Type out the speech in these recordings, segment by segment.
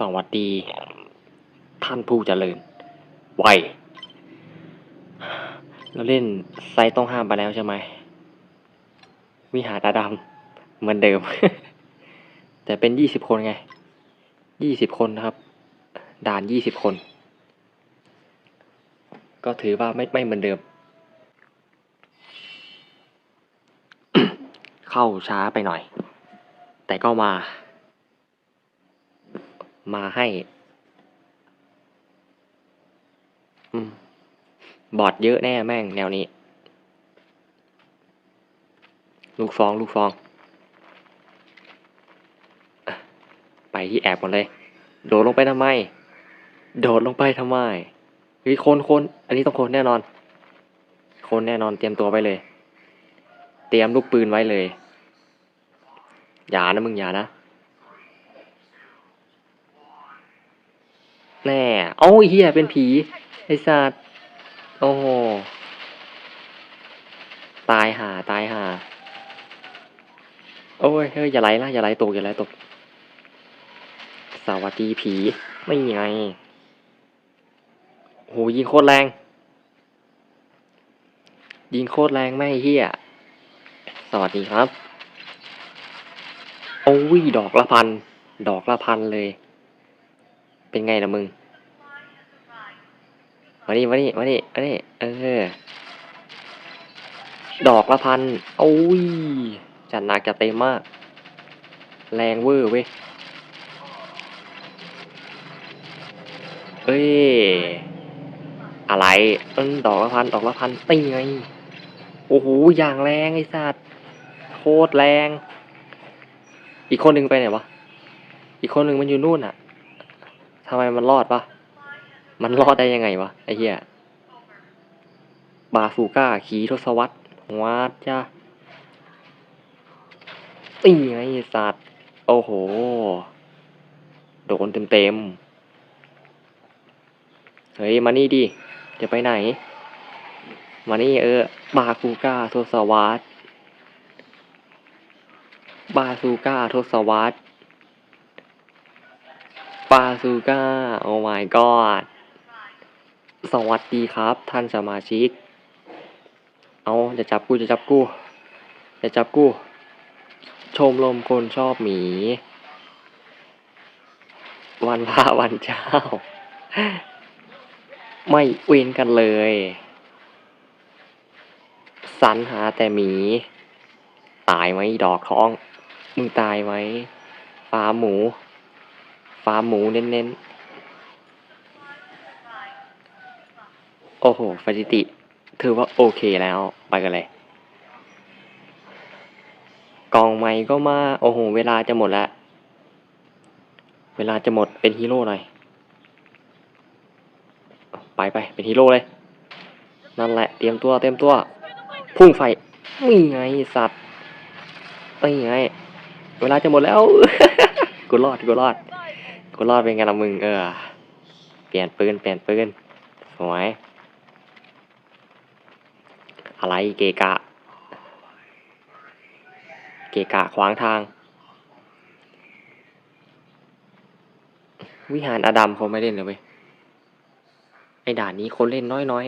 สวัสดี ท่านผู้เจริญ ไวเราเล่นไซต์ต้องห้ามไปแล้วใช่ไหม วิหารตาดำเหมือนเดิม แต่เป็นยี่สิบคนไง ยี่สิบคนนะครับ ด่านยี่สิบคน ก็ถือว่าไม่ไม่เหมือนเดิม เข้าช้าไปหน่อย แต่ก็มา มาให้ บอดเยอะแน่แม่งแนวนี้ ลูกฟองลูกฟอง ไปที่แอบก่อนเลย โดดลงไปทำไม โดดลงไปทำไมเฮ้ยคนคนอันนี้ต้องคนแน่นอน คนแน่นอนเตรียมตัวไว้เลย เตรียมลูกปืนไว้เลย อย่านะมึงอย่านะ แน่เอ้าอ้เฮียเป็นผี ไอสัตว์ โอ้โห ตายหาตายหา โอ้ย เฮ้ย อย่าไหลนะ อย่าไหลตก อย่าไหลตก สวัสดีผี ไม่ไงโหยิงโคตรแรง ยิงโคตรแรงแม่อ้เฮียสวัสดีครับ โอ้ย ดอกละพัน ดอกละพันเลย เป็นไงล่ะมึง มานี่มานี่มานี่มานี่เออ ดอกละพันโอ้ย จัดหนักจัดเต็มมาก แรงเวอร์เว้ย เอ้ย อะไรเอ้นดอกละพัน ดอกละพันตีไง โอ้โห อย่างแรงไอ้สัตว์โคตรแรง อีกคนหนึ่งไปไหนวะ อีกคนหนึ่งมันอยู่นู่นอะ ทำไมมันรอดปะมันรอดได้ยังไงวะไอ้เหี้ยบาฟูก้าขีทศวรรษวัดจ้าตีไงไอ้สัตว์ โอ้โห โดนเต็มเต็มเฮ้ย มานี่ดิ จะไปไหน มานี่เออ บาฟูก้าทศวรรษบาซูก้าทศวรรษ บาซูก้าโอ้ my god สวัสดีครับ ท่านสมาชิก เอาจะจับกูจะจับกูจะจับกู ชมรมคนชอบหมี วันพระวันเจ้า ไม่เว้นกันเลย สรรหาแต่หมี ตายไหมดอกท้อง มึงตายไหมฟาหมู ฟาร์มหมูเน้นๆ โอ้โหฟาจิติ ถือว่าโอเคแล้ว ไปกันเลย กองไม้ก็มา โอ้โห เวลาจะหมดแล้ว เวลาจะหมดเป็นฮีโร่หน่อย ไปไปเป็นฮีโร่เลย นั่นแหละ เตรียมตัวเตรียมตัว พุ่งไฟนี่ไงสัตว์นี่ไง เวลาจะหมดแล้ว กูรอดกูรอด กูรอดเป็นไงละมึงเออ เปลี่ยนปืนเปลี่ยนปืนสวยอะไรเกะกะ เกะกะขวางทาง วิหารอดัมเขาไม่เล่นเลยเว้ยไอด่านนี้คนเล่นน้อยน้อย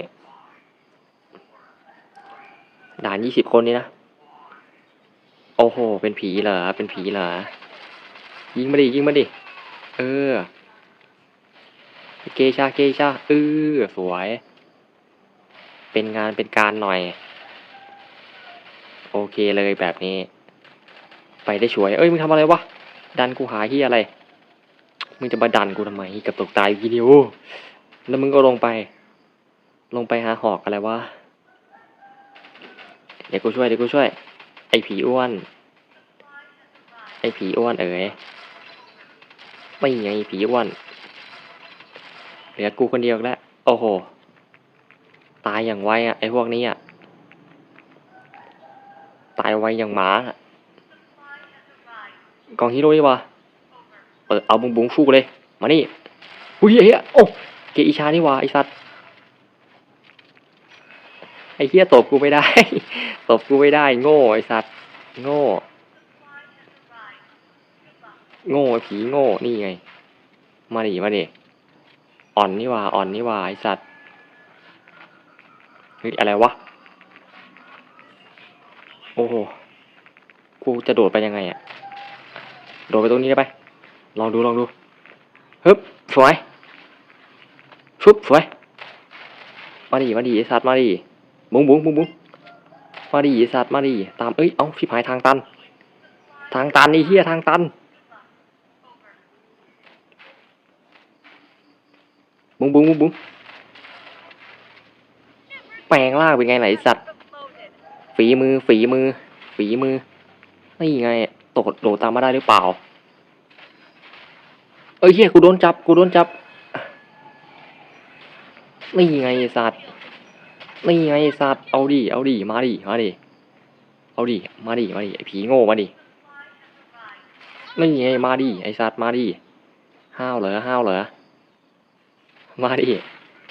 ๆ ด่านยี่สิบคนนี่นะ โอ้โห เป็นผีเหรอ เป็นผีเหรอ ยิงมาดิ ยิงมาดิ เออ เกชาเกชาเออสวย เป็นงานเป็นการหน่อย โอเคเลยแบบนี้ ไปได้ช่วย เอ้ยมึงทำอะไรวะ ดันกูหาที่อะไร มึงจะมาดันกูทำไมกับตกตายวิดีโอแล้วมึงก็ลงไป ลงไปหาหอกอะไรวะ เดี๋ยวกูช่วยเดี๋ยวกูช่วย ไอ้ผีอ้วน ไอ้ผีอ้วนเอ๋ย ไม่ไงผีอ้วนเหลือกูคนเดียวแล้ว โอ้โห ตายอย่างไวอะไอ้พวกนี้อะ ตายไวอย่างหมาอกองฮีโร่นี่วะเปิดเอาบุงบุงฟูกเลย มานี่อุ้ยเฮียโอ้เกอิชานี่วะไอสัตว์ไอเฮียตบกูไม่ได้ ตบกูไม่ได้ โง่ไอสัตว์ โง่ โง่ผีโง่นี่ไง มาดิมาดิอ่อนนี่ว่าอ่อนนี่ว่าไอสัตว์เฮ้ยอะไรวะ โอ้โห กูจะโดดไปยังไงอะโดดไปตรงนี้ได้ไหมลองดูลองดูฮึบสวยฟึบสวย มาดิมาดิไอสัตว์มาดิบุ้งบุ้งบุ้งบุ้งมาดิไอสัตว์มาดิตามเอ้ย เอ้าพี่หายทางตัน ทางตันไอ้เหี้ยทางตัน บุ้งบุ้งบุ้งบุ้งแปลงล่างเป็นไงไหนสัตว์ ฝีมือฝีมือ ฝีมือ นี่ไงโดดโดดตามมาได้หรือเปล่า เอ้ยเฮียกูโดนจับกูโดนจับ นี่ไงสัตว์ นี่ไงสัตว์ เอาดิ เอาดิ มาดิ มาดิ เอาดิ มาดิ มาดิ ไอผีโง่มาดิ นี่ไงมาดิ ไอสัตว์มาดิ ห้าวเหรอ ห้าวเหรอ มาดิ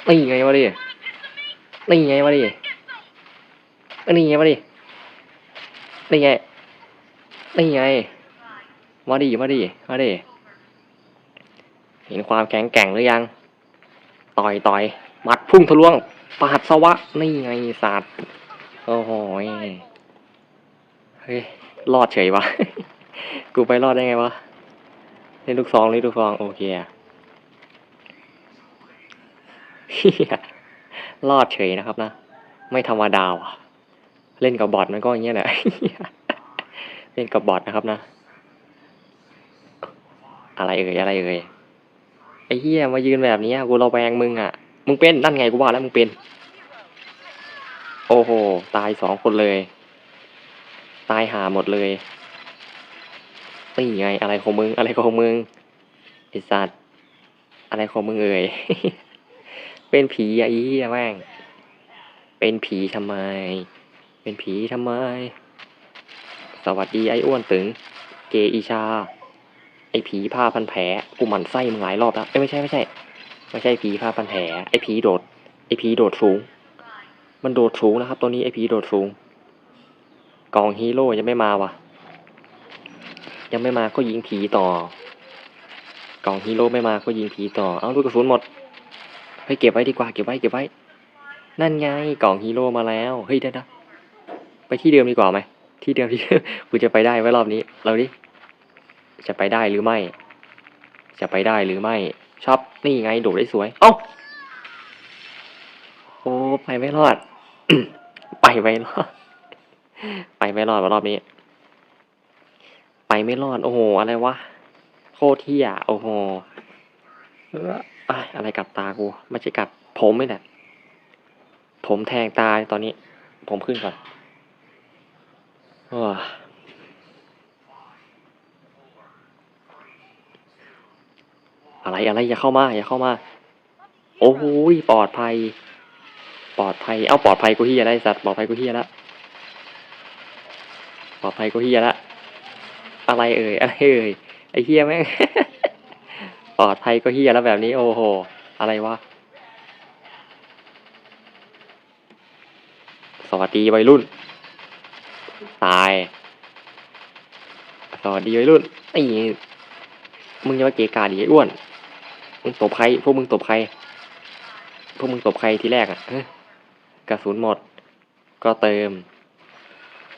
นี่ไงมาดินี่ไงมาดินี่ไงมาดินี่ไงนี่ไง มาดิมาดิมาดิเห็นความแข็งแกร่งหรือยัง ต่อยต่อยหมัดพุ่งทะลวงปาดสวะ นี่ไงสัตว์โอ้โหเฮ้ย รอดเฉยวะ กูไปรอดได้ไงวะเล่นลูกซองเล่นลูกซอง โอเคอะ เฮีย รอดเฉยนะครับนะ ไม่ธรรมดาว่ะ เล่นกับบอทมันก็อย่างเงี้ยแหละเล่นกับบอทนะครับนะ อะไรเอ่ยอะไรเอ่ยไอ้เหี้ยมายืนแบบนี้กูเระแวงมึงอะ มึงเป็นนั่นไงกูว่าแล้วมึงเป็น โอ้โห ตายสองคนเลย ตายหาหมดเลยนี่ไงอะไรของมึงอะไรของมึงไอสัตว์อะไรของมึงเอ่ย เป็นผีอะไอ้แม่ง เป็นผีทำไม เป็นผีทำไม สวัสดีไอ้อ้วนตึง เกอีชา ไอ้ผีผ้าพันแผลกูหมั่นไส้มึงหลายรอบแล้วเอ้ยไม่ใช่ไม่ใช่ ไม่ใช่ผีผ้าพันแผลไอ้ผีโดด ไอ้ผีโดดสูง มันโดดสูงนะครับ ตัวนี้ไอ้ผีโดดสูง กองฮีโร่ยังไม่มาวะยังไม่มาก็ยิงผีต่อกองฮีโร่ไม่มาก็ยิงผีต่อ เอาลูกกระสุนหมด เฮ้ยเก็บไว้ดีกว่าเก็บไว้เก็บไว้ นั่นไงกล่องฮีโร่มาแล้ว เฮ้ยเดี๋ยวนะไปที่เดิมดีกว่าไหม ที่เดิมที่กูจะไปได้ไว้รอบนี้ เราดิ จะไปได้หรือไม่ จะไปได้หรือไม่ชอบนี่ไงโดดได้สวย เอ้า โอ้ไปไม่รอด ไปไม่รอด ไปไม่รอดว่ารอบนี้ ไปไม่รอด โอ้โห อะไรวะ โคตรเที่ยโอ้โห เอ้อะไรกัดตากูไม่ใช่กัดผมไม่แหละ ผมแทงตาตอนนี้ ผมขึ้นก่อนอ้ยอะไรอะไรอย่าเข้ามา อย่าเข้ามา โอ้โหยปลอดภัย ปลอดภัย เอ้าปลอดภัยกูเฮียไอ้สัตว์ปลอดภัยกูเฮียแล้วปลอดภัยกูเฮียแล้วอะไรเอ่ยอะไรเอ่ยไอเฮียแม่ง ปลอดภัยก็เฮียแล้วแบบนี้ โอ้โห อะไรวะ สวัสดีวัยรุ่น ตาย สวัสดีวัยรุ่นไอ้มึงจะมาเกกาดีไอ้อ้วน มึงตบใคร พวกมึงตบใคร พวกมึงตบใครทีแรกอะกระสุนหมด ก็เติม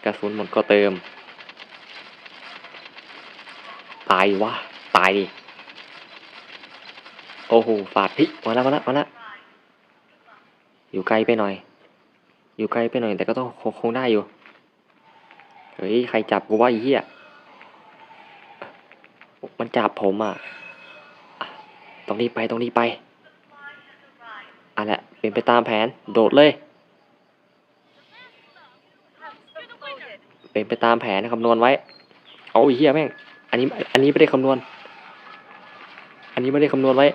กระสุนหมดก็เติม ตายวะ ตายดิ โอ้โหฝาดพิมาแล้วมาแล้วมาแล้วอยู่ไกลไปหน่อย อยู่ไกลไปหน่อย แต่ก็ต้องคงคงได้อยู่ เฮ้ย ใครจับกูว่าไอ้เหี้ย มันจับผมอะอะ ต้องรีบไปต้องรีบไปอะแหละเป็นไปตามแผน โดดเลย เป็นไปตามแผนคำนวณไว้ เอาไอ้เหี้ยแม่ง อันนี้ อันนี้ไม่ได้คำนวณ อันนี้ไม่ได้คำนวณไว้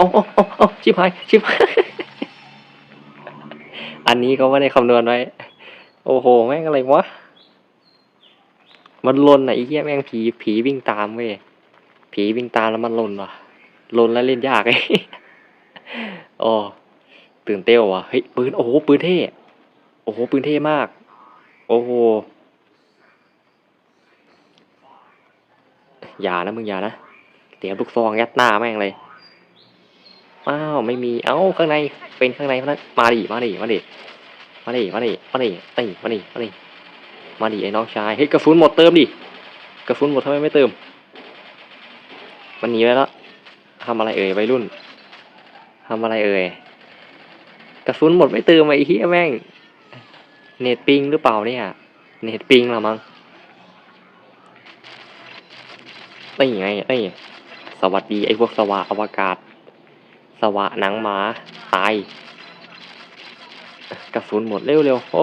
เอาเอาเอาเอาชิบหายชิบหายอันนี้ก็ไม่ได้คำนวณไว้ โอ้โห แม่งอะไรวะ มันลนอะไอ้เหี้ยแม่งผีผีวิ่งตามเว้ย ผีวิ่งตามแล้วมันลนว่ะลนแล้วเล่นยากไอ้โอ้ตื่นเต้นว่ะ เฮ้ยปืน โอ้โห ปืนเท่ โอ้โห ปืนเท่มาก โอ้โห อย่านะมึงอย่านะเดี๋ยวลูกซองยัดหน้าแม่งเลย อ้าวไม่มีเอ้าข้างในเป็นข้างในเพราะนั้นมาดิมาดิมาดิมาดิมาดิมาดิตีมาดิมาดิมาดิไอ้น้องชายเฮ้ยกระสุนหมดเติมดิกระสุนหมดทำไมไม่เติม มันหนีไปแล้วทำอะไรเอ่ยวัยรุ่นทำอะไรเอ่ยกระสุนหมดไม่เติมไอ้เหี้ยแม่งเน็ตปิงหรือเปล่าเนี่ยเน็ตปิงละมั้งนี่ไงนี่สวัสดีไอ้พวกสวะอวกาศ สวะหนังหมาตายกระสุนหมดเร็วๆโอ้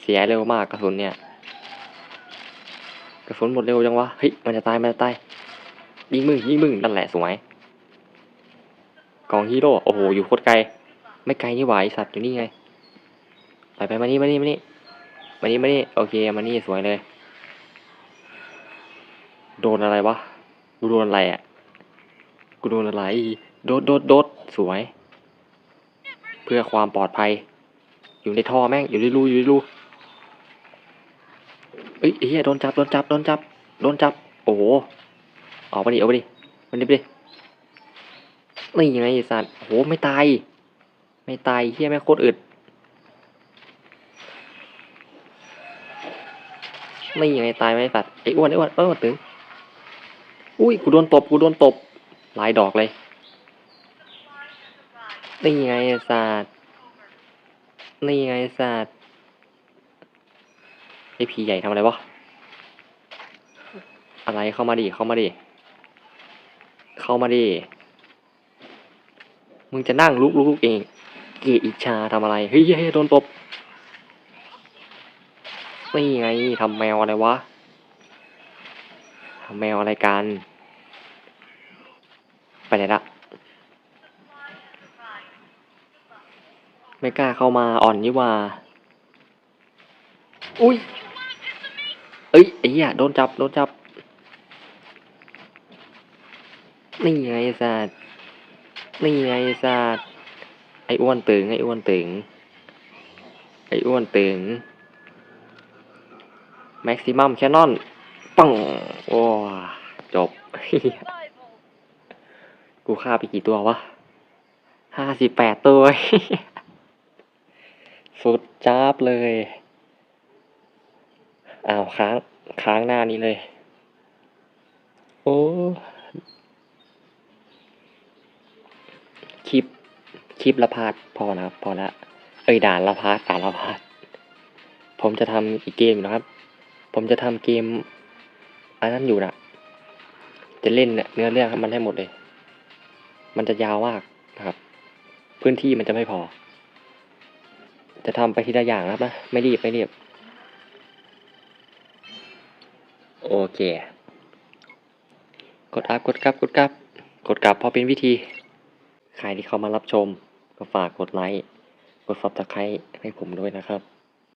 เสียเร็วมากกระสุนเนี่ย กระสุนหมดเร็วจังวะเฮ้ยมันจะตายมันจะตายยิงมึงยิงมึงนั่นแหละสวยกองฮีโร่โอ้โหอยู่โคตรไกล ไม่ไกลนี่หวาไอสัตว์อยู่นี่ไงไปไปมานี่มานี่มานี่มานี่มานี่โอเคมานี่สวยเลย โดนอะไรวะโดนอะไรอะ กูโดนอะไร โดดโดดโดดสวย เพื่อความปลอดภัย อยู่ในท่อแม่ง อยู่ในรูอยู่ในรูเอ้ยไอ้เหี้ยโดนจับ โดนจับ โดนจับ โดนจับ โอ้โหออกมาดิเอาไปดิมันดิไปดินี่ยังไงไอสัตว์โอ้โห ไม่ตาย ไม่ตายเฮียแม่งโคตรอึดนี่ยังไงตายไหมสัตว์ไอ้อ้วนไอ้อ้วนเออตึง อุ้ย กูโดนตบ กูโดนตบ ลายดอกเลยนี่ไงไอ้สัตว์นี่ไงไอ้สัตว์ไอ้ผีใหญ่ทำอะไรวะ อะไรเข้ามาดิ เข้ามาดิ เข้ามาดิ มึงจะนั่งลุกลุกลุกเอง เกียอิจฉาทำอะไรเฮ้ยเฮ้ยโดนตบ นี่ไงทำแมวอะไรวะ ทำแมวอะไรกัน ไปไหนละ ไม่กล้าเข้ามาอ่อนนี่หว่า อุ้ย เอ้ยไอ้เหี้ยโดนจับ โดนจับ นี่ไงไอ้สัตว์นี่ไงไอ้สัตว์ไอ้อ้วนตึง ไอ้อ้วนตึง ไอ้อ้วนตึง แม็กซิมัมแคนนอนปังโอ้จบ กูฆ่าไปกี่ตัววะห้าสิบแปดตัว สุดจ้าบเลย อ้าวค้าง ค้างหน้านี้เลย โอ้คลิป คลิปละพาร์ทพอนะครับ พอละเอ้ยด่านละพาร์ทด่านละพาร์ทผมจะทำอีกเกมอยู่นะครับ ผมจะทำเกมอันนั้นอยู่นะจะเล่นเนี่ยเนื้อเรื่องมันให้หมดเลย มันจะยาวมากนะครับ พื้นที่มันจะไม่พอ จะทำไปทีละอย่างนะครับนะไม่รีบไม่รีบ โอเค กดอัพกดกลับกดกลับ กดกลับพอเป็นวิธี ใครที่เข้ามารับชม ก็ฝากกดไลค์ กดซับสไครต์ให้ผมด้วยนะครับ